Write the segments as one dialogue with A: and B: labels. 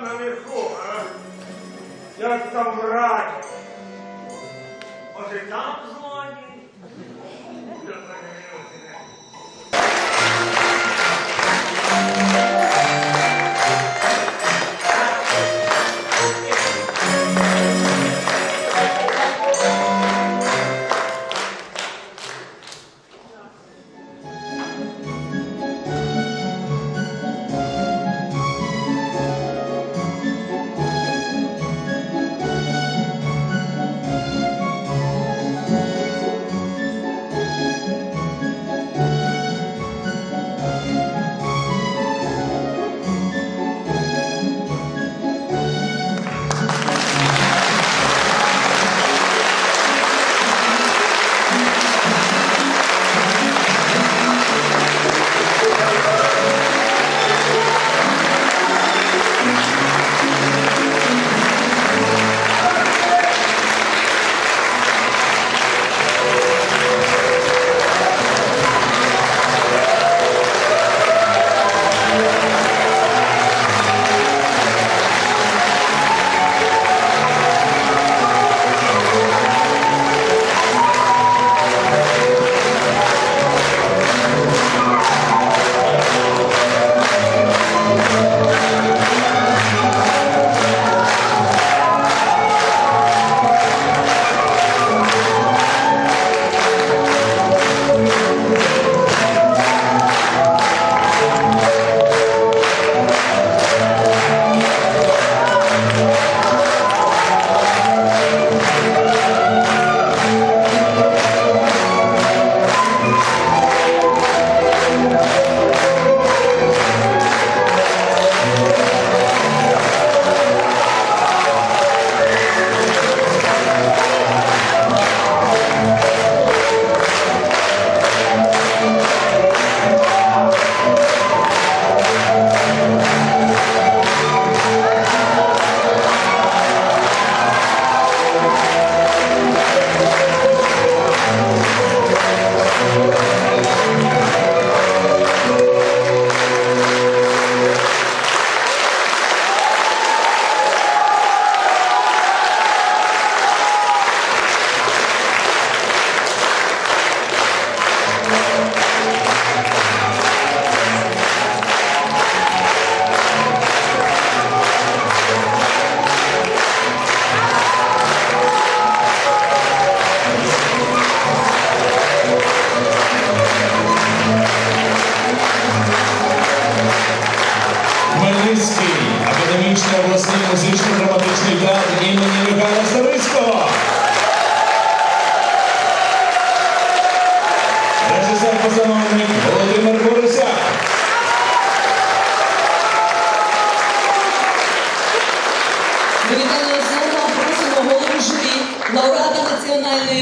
A: наверху, а? Як там раді? Може там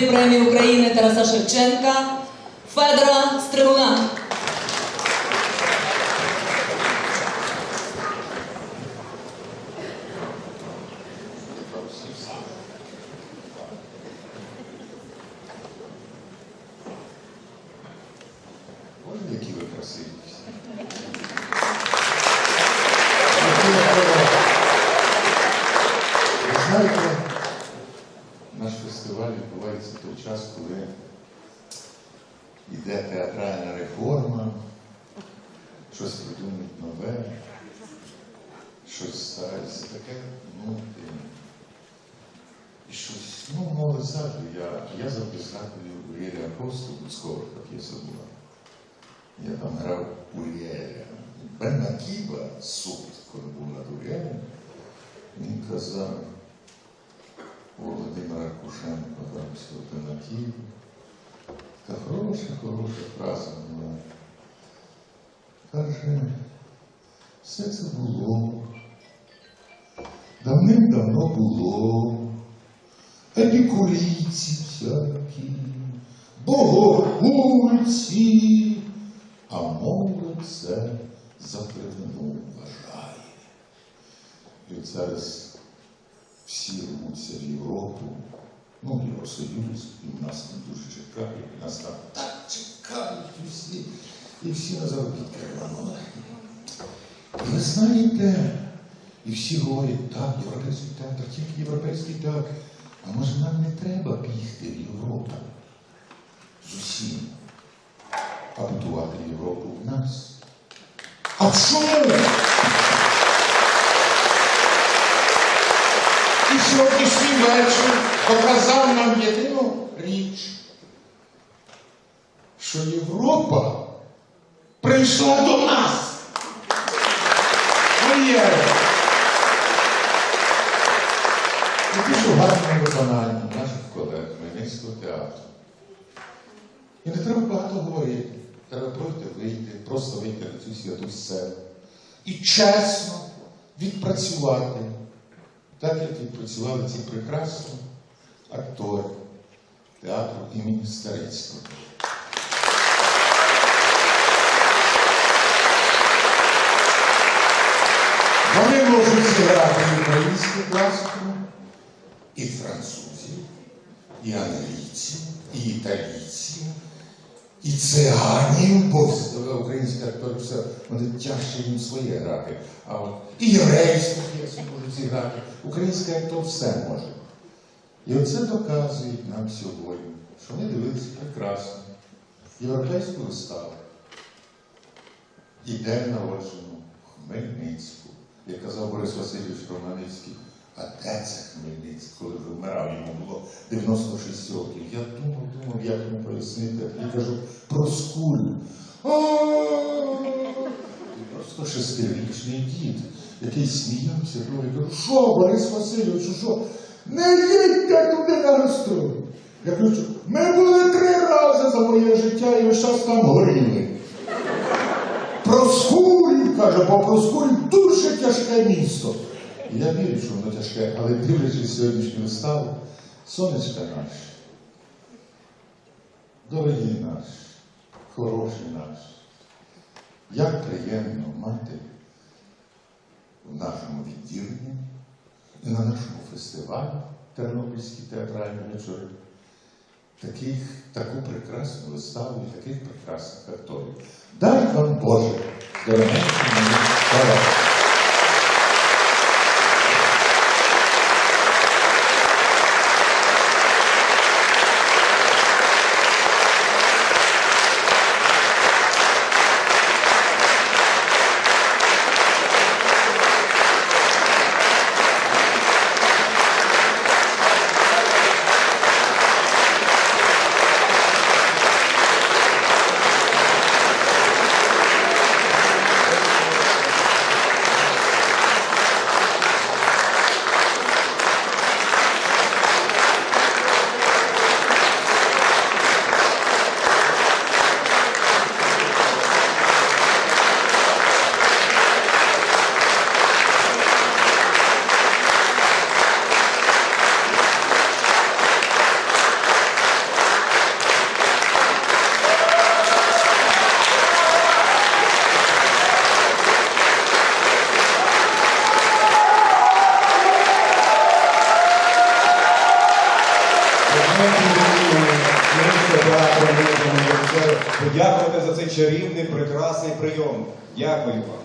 B: премії України Тараса Шевченка Федора Стригуна.
C: Боже, які ви красиві всі. Ви знаєте, наш фестиваль відбувається в той час, коли йде театральна реформа, щось придумають нове, щось старається таке, ну, і, щось, ну, мови завжди. Я, я завжди згадую Ірія Апостол Луцького, п'єса була. Я там грав Уріеля. Бен Накіба, суд, коли був над Уріелем, він казав Володимир Аркушенко там сьогодні Накіба. Та хороша, хороша фраза була. Каже, все це було. Давним-давно було. А дікурійці всякі, богохульці, а мови це за вважає. І от зараз всі рвуться в Європу, ну, Євросоюз, і нас там дуже чекають, і нас там так чекають усі, і всі на заробітки. Ви знаєте, і всі говорять, так, європейський театр, тільки європейський театр. А може нам не треба бігти в Європу з усім, а будувати Європу в нас? А чому? І сьогоднішній вечір показав нам єдину річ, що Європа прийшла до нас. Моє. І дуже гарне виконання наших колег Хмельницького театру. І не треба багато говорити. Треба просто вийти, просто вийти на цю святу сцену. І чесно відпрацювати, так як відпрацювали ці прекрасні актори театру імені Старицького. Вони можуть зіграти українську класику, і французів, і англійців, і італійців, і циганів, бо українські актори все, вони тяжче їм своє грати. А от і єврейську п'єсу можуть зіграти. Український актор все може. І оце доказують нам сьогодні, що вони дивилися прекрасно європейську виставу. І день народжену Хмельницьку. Як казав Борис Васильович Романицький, а це Хмельницький, коли вмирав, йому було 96 років. Я думав, думав, як йому пояснити. Я кажу, про скулю. Просто шестирічний дід, який сміявся, говорить, кажу, що, Борис Васильович, що? Не їдьте туди на гастролі. Я кажу, ми були три рази за моє життя і весь час там горіли. Проскурів, каже, бо Проскурів дуже тяжке місто. Я вірю, що воно тяжке, але дивлячись сьогоднішню виставу, сонечка наш, дорогі наш, хороший наш, як приємно мати в нашому відділенні і на нашому фестивалі Тернопільські театральні вечори таких, таку прекрасну виставу і таких прекрасних акторів. Дай вам Боже, дорогенькі
D: чарівний, прекрасний прийом. Дякую вам.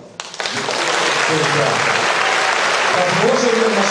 E: Продовжуємо на